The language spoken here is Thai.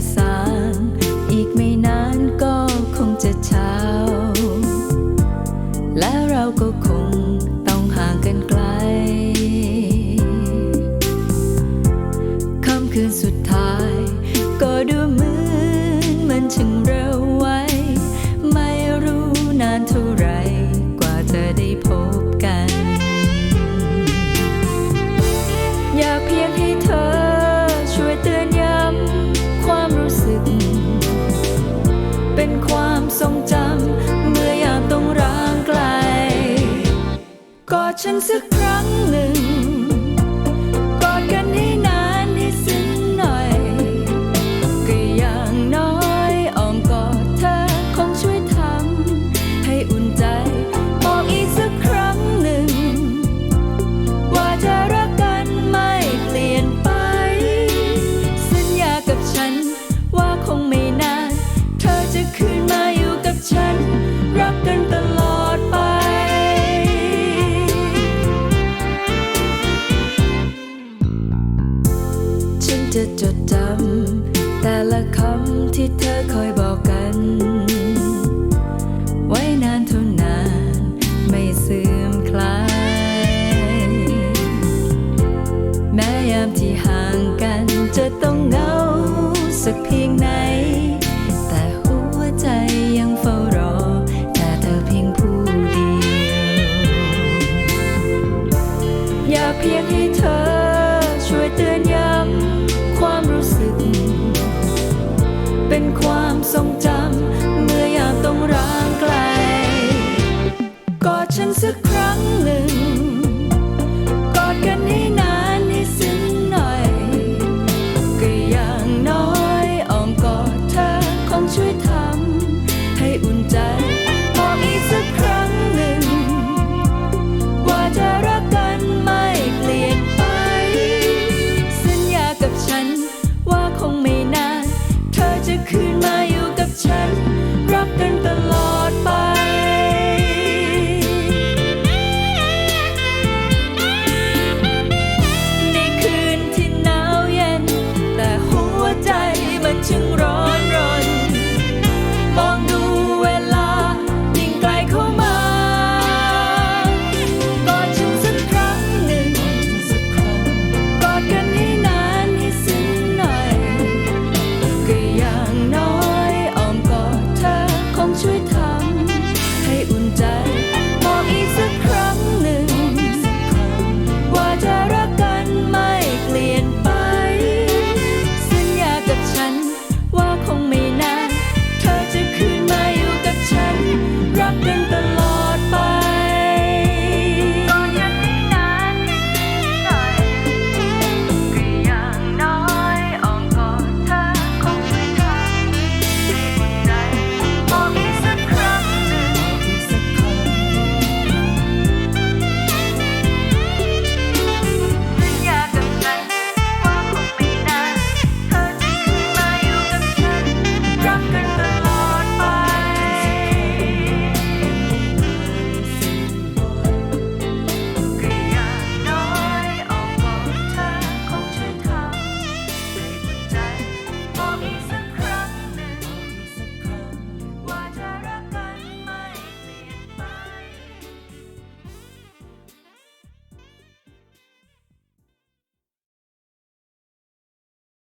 sun. เป็นความทรงจำ เมื่ออยากต้องร้างไกล กอดฉันสักครั้งหนึ่ง จะจดจำแต่ละคำที่เธอคอยบอก งจำ เมื่ออยากต้องร้างไกล กอดฉันสักครั้งหนึ่ง กอดกันให้นานให้สิ้นหน่อย ก็อย่างน้อยอ้อมกอดเธอคงช่วยทำให้อุ่นใจ บอกอีกสักครั้งหนึ่ง ว่าจะรักกันไม่เปลี่ยนไป สัญญากับฉันว่าคงไม่นาน เธอจะคืน